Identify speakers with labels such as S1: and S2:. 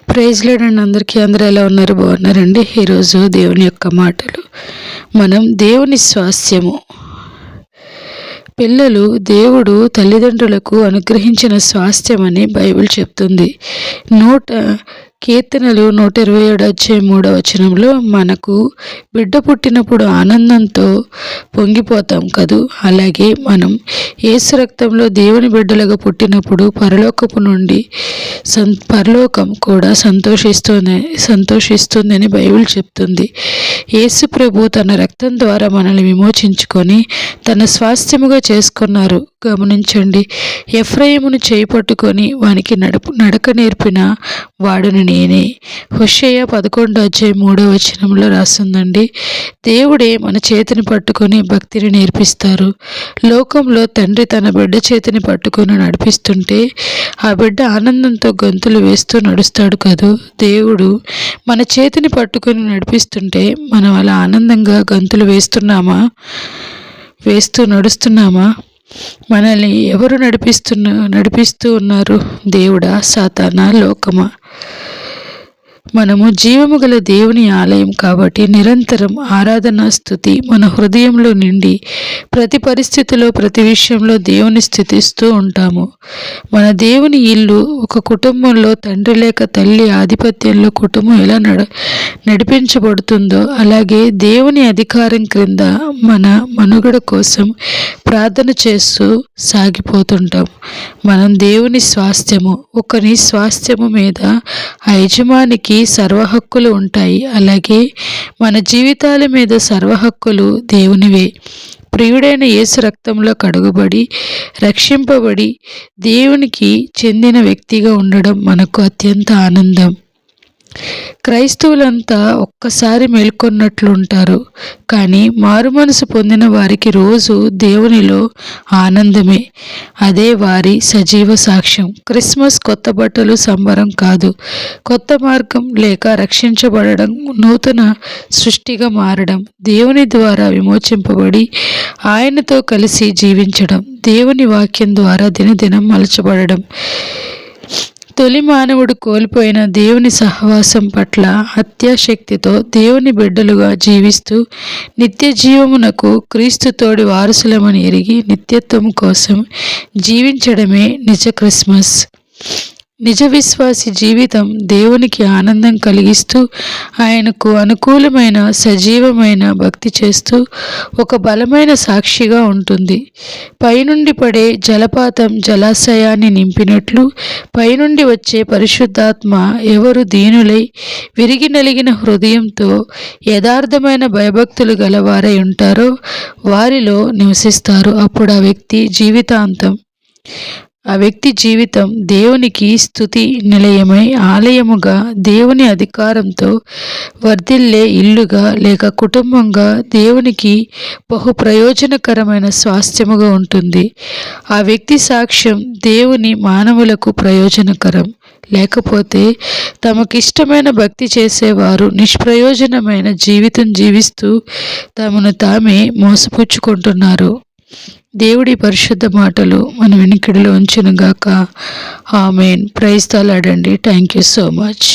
S1: Praise లేడండి అందరికీ అందరూ ఎలా ఉన్నారు? బాగున్నారండి. ఈరోజు దేవుని యొక్క మాటలు. మనం దేవుని స్వాస్థ్యము. పిల్లలు దేవుడు తల్లిదండ్రులకు అనుగ్రహించిన స్వాస్థ్యమని బైబిల్ చెప్తుంది. నూట కీర్తనలు నూట ఇరవై ఏడు వచ్చే మూడో వచనంలో మనకు బిడ్డ పుట్టినప్పుడు ఆనందంతో పొంగిపోతాం కదూ? అలాగే మనం ఏసు రక్తంలో దేవుని బిడ్డలుగా పుట్టినప్పుడు పరలోకపు నుండి సం పరలోకం కూడా సంతోషిస్తుంది సంతోషిస్తుందని బైబిల్ చెప్తుంది. యేసు ప్రభు తన రక్తం ద్వారా మనల్ని విమోచించుకొని తన స్వాస్థ్యముగా చేసుకున్నారు. గమనించండి ఎఫ్రయమును చేపట్టుకొని వానికి నడుపు నడక నేర్పిన వాడుని నేనే. హుషయ్య పదకొండు అధ్యాయ మూడో వచనంలో రాస్తుందండి దేవుడే మన చేతిని పట్టుకొని భక్తిని నేర్పిస్తారు. లోకంలో తండ్రి తన బిడ్డ చేతిని పట్టుకొని నడిపిస్తుంటే ఆ బిడ్డ ఆనందంతో గొంతులు వేస్తూ నడుస్తాడు కదూ? దేవుడు మన చేతిని పట్టుకొని నడిపిస్తుంటే మనం అలా ఆనందంగా గంతులు వేస్తున్నామా? వేస్తూ నడుస్తున్నామా? మనల్ని ఎవరు నడిపిస్తున్న నడిపిస్తూ ఉన్నారు? దేవుడా సాతానా లోకమా? మనము జీవము గల దేవుని ఆలయం కాబట్టి నిరంతరం ఆరాధన స్థుతి మన హృదయంలో నిండి ప్రతి పరిస్థితిలో ప్రతి విషయంలో దేవుని స్థుతిస్తూ ఉంటాము. మన దేవుని ఇల్లు ఒక కుటుంబంలో తండ్రి లేక తల్లి ఆధిపత్యంలో కుటుంబం ఎలా నడ నడిపించబడుతుందో అలాగే దేవుని అధికారం క్రింద మన మనుగడ కోసం ప్రార్థన చేస్తూ సాగిపోతుంటాం. మనం దేవుని స్వాస్థ్యము ఒకరి స్వాస్థ్యము మీద ఆ యజమానికి సర్వహక్కులు ఉంటాయి. అలాగే మన జీవితాల మీద సర్వహక్కులు దేవునివే. ప్రియుడైన యేసు రక్తంలో కడుగుబడి రక్షింపబడి దేవునికి చెందిన వ్యక్తిగా ఉండడం మనకు అత్యంత ఆనందం. క్రైస్తవులంతా ఒక్కసారి మేల్కొన్నట్లుంటారు. కానీ మారుమనసు పొందిన వారికి రోజు దేవునిలో ఆనందమే. అదే వారి సజీవ సాక్ష్యం. క్రిస్మస్ కొత్త బట్టలు సంబరం కాదు. కొత్త మార్గం లేక రక్షించబడడం నూతన సృష్టిగా మారడం దేవుని ద్వారా విమోచింపబడి ఆయనతో కలిసి జీవించడం దేవుని వాక్యం ద్వారా దినదినం మలచబడడం. తొలి మానవుడు కోల్పోయిన దేవుని సహవాసం పట్ల హత్యాశక్తితో దేవుని బిడ్డలుగా జీవిస్తూ నిత్య జీవమునకు క్రీస్తుతోడి వారసులమని ఎరిగి నిత్యత్వం కోసం జీవించడమే నిజ క్రిస్మస్. నిజ విశ్వాసి జీవితం దేవునికి ఆనందం కలిగిస్తూ ఆయనకు అనుకూలమైన సజీవమైన భక్తి చేస్తూ ఒక బలమైన సాక్షిగా ఉంటుంది. పైనుండి పడే జలపాతం జలాశయాన్ని నింపినట్లు పైనుండి వచ్చే పరిశుద్ధాత్మ ఎవరు దీనులై విరిగి నలిగిన హృదయంతో యథార్థమైన భయభక్తులు గలవారై ఉంటారో వారిలో నివసిస్తారు. అప్పుడు ఆ వ్యక్తి జీవితాంతం ఆ వ్యక్తి జీవితం దేవునికి స్థుతి నిలయమై ఆలయముగా దేవుని అధికారంతో వర్ధిల్లే ఇల్లుగా లేక కుటుంబంగా దేవునికి బహు ప్రయోజనకరమైన స్వాస్థ్యముగా ఉంటుంది. ఆ వ్యక్తి సాక్ష్యం దేవుని మానవులకు ప్రయోజనకరం. లేకపోతే తమకిష్టమైన భక్తి చేసేవారు నిష్ప్రయోజనమైన జీవితం జీవిస్తూ తమను తామే మోసపుచ్చుకుంటున్నారు. దేవుడి పరిశుద్ధ మాటలు మన వెనుకడిలో ఉంచునుగాక. ఆమెన్. ప్రైజ్ తాలాడండి థ్యాంక్ యూ సో మచ్.